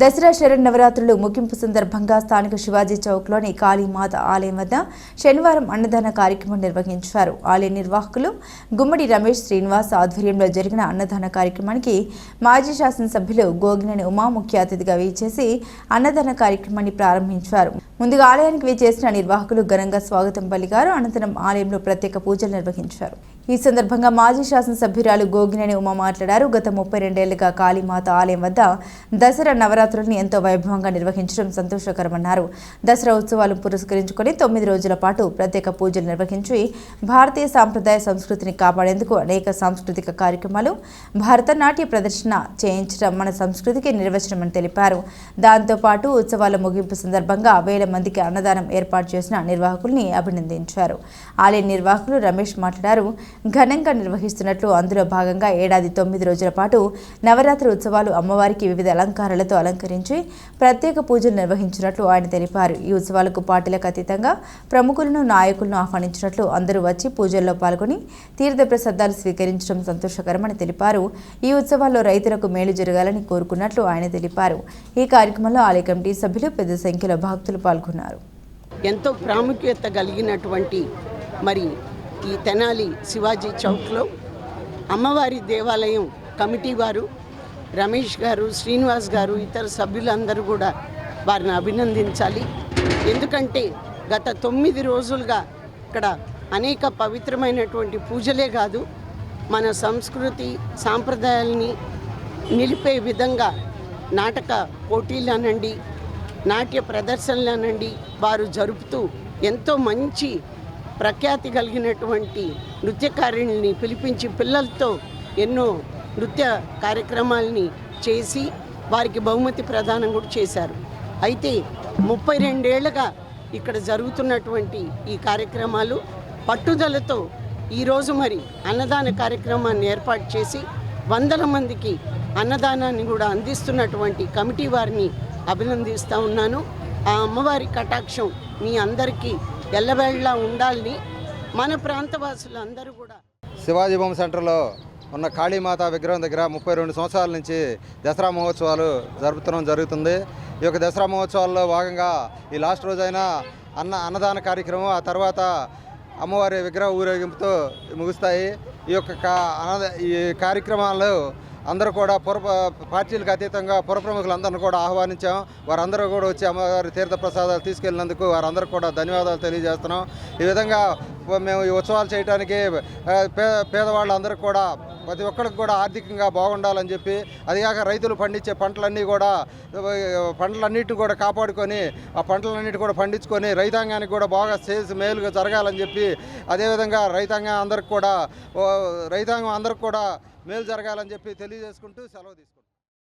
దసరా శరన్నవరాత్రులు ముగింపు సందర్భంగా స్థానిక శివాజీ చౌక్లోని కాళీమాత ఆలయం వద్ద శనివారం అన్నదాన కార్యక్రమం నిర్వహించారు. ఆలయ నిర్వాహకులు గుమ్మడి రమేష్ శ్రీనివాస్ ఆధ్వర్యంలో జరిగిన అన్నదాన కార్యక్రమానికి మాజీ శాసనసభ్యులు గోగినేని ఉమా ముఖ్య అతిథిగా వేచేసి అన్నదాన కార్యక్రమాన్ని ప్రారంభించారు. ముందుగా ఆలయానికి వేచేసిన నిర్వాహకులు ఘనంగా స్వాగతం పలికారు. అనంతరం ఆలయంలో ప్రత్యేక పూజలు నిర్వహించారు. ఈ సందర్భంగా మాజీ శాసనసభ్యురాలు గోగినేని ఉమా మాట్లాడారు. గత ముప్పై రెండేళ్ళుగా కాళీమాత ఆలయం వద్ద దసరా నవరాత్రులను ఎంతో వైభవంగా నిర్వహించడం సంతోషకరమన్నారు. దసరా ఉత్సవాలు పురస్కరించుకొని తొమ్మిది రోజుల పాటు ప్రత్యేక పూజలు నిర్వహించి భారతీయ సాంప్రదాయ సంస్కృతిని కాపాడేందుకు అనేక సాంస్కృతిక కార్యక్రమాలు భరతనాట్య ప్రదర్శన చేయించడం మన సంస్కృతికి నిర్వచనమని తెలిపారు. దాంతోపాటు ఉత్సవాల ముగింపు సందర్భంగా వేల మందికి అన్నదానం ఏర్పాటు చేసిన నిర్వాహకుల్ని అభినందించారు. ఆలయ నిర్వాహకులు రమేష్ మాట్లాడారు. ఘనంగా నిర్వహిస్తున్నట్లు అందులో భాగంగా ఏడాది తొమ్మిది రోజుల పాటు నవరాత్రి ఉత్సవాలు అమ్మవారికి వివిధ అలంకారాలతో అలంకరించి ప్రత్యేక పూజలు నిర్వహించినట్లు ఆయన తెలిపారు. ఈ ఉత్సవాలకు పార్టీలకు అతీతంగా ప్రముఖులను నాయకులను ఆహ్వానించినట్లు అందరూ వచ్చి పూజల్లో పాల్గొని తీర్థప్రసాదాలు స్వీకరించడం సంతోషకరమని తెలిపారు. ఈ ఉత్సవాల్లో రైతులకు మేలు జరగాలని కోరుకున్నట్లు ఆయన తెలిపారు. ఈ కార్యక్రమంలో ఆలయ కమిటీ సభ్యులు పెద్ద సంఖ్యలో భక్తులు పాల్గొన్నారు. ఎంతో ప్రాముఖ్యత కలిగినటువంటి మరి ఈ తెనాలి శివాజీ చౌక్లో అమ్మవారి దేవాలయం కమిటీ వారు రమేష్ గారు శ్రీనివాస్ గారు ఇతర సభ్యులందరూ కూడా వారిని అభినందించాలి. ఎందుకంటే గత తొమ్మిది రోజులుగా ఇక్కడ అనేక పవిత్రమైనటువంటి పూజలే కాదు మన సంస్కృతి సాంప్రదాయాల్ని నిలిపే విధంగా నాటక పోటీలు అనండి నాట్య ప్రదర్శనలు అనండి వారు జరుపుతూ ఎంతో మంచి ప్రఖ్యాతి కలిగినటువంటి నృత్యకారిణిని పిలిపించి పిల్లలతో ఎన్నో నృత్య కార్యక్రమాలని చేసి వారికి బహుమతి ప్రదానం కూడా చేశారు. అయితే ముప్పై రెండేళ్ళుగా ఇక్కడ జరుగుతున్నటువంటి ఈ కార్యక్రమాలు పట్టుదలతో ఈరోజు మరి అన్నదాన కార్యక్రమాన్ని ఏర్పాటు చేసి వందల మందికి అన్నదానాన్ని కూడా అందిస్తున్నటువంటి కమిటీ వారిని అభినందిస్తూ ఉన్నాను. ఆ అమ్మవారి కటాక్షం మీ అందరికీ ఎల్లవేళ్ళ ఉండాలని మన ప్రాంతవాసులు అందరూ కూడా. శివాజీ బొమ్మ సెంటర్లో ఉన్న కాళీమాత విగ్రహం దగ్గర ముప్పై రెండు సంవత్సరాల నుంచి దసరా మహోత్సవాలు జరుపుతడం జరుగుతుంది. ఈ యొక్క దసరా మహోత్సవాల్లో భాగంగా ఈ లాస్ట్ రోజైన అన్న అన్నదాన కార్యక్రమం ఆ తర్వాత అమ్మవారి విగ్రహ ఊరేగింపుతో ముగుస్తాయి. ఈ యొక్క కా- ఈ కార్యక్రమాలు అందరూ కూడా పుర పార్టీలకు అతీతంగా పుర ప్రముఖులందరినీ కూడా ఆహ్వానించాం. వారందరూ కూడా వచ్చి అమ్మవారి తీర్థ ప్రసాదాలు తీసుకెళ్ళినందుకు వారందరూ కూడా ధన్యవాదాలు తెలియజేస్తున్నాం. ఈ విధంగా మేము ఈ ఉత్సవాలు చేయడానికి ఆ, పే పేదవాళ్ళందరూ కూడా ప్రతి ఒక్కరికి కూడా ఆర్థికంగా బాగుండాలని చెప్పి అదిగాక రైతులు పండించే పంటలన్నీ కూడా ఆ, పంటలన్నిటిని కూడా కాపాడుకొని ఆ పంటలన్నిటి కూడా పండించుకొని రైతాంగానికి కూడా బాగా చేసి మేలుగా జరగాలని చెప్పి అదేవిధంగా రైతాంగం అందరికి కూడా రైతాంగం అందరికి కూడా మేలు జరగాలని చెప్పి తెలియజేసుకుంటూ సెలవు తీసుకుంటాం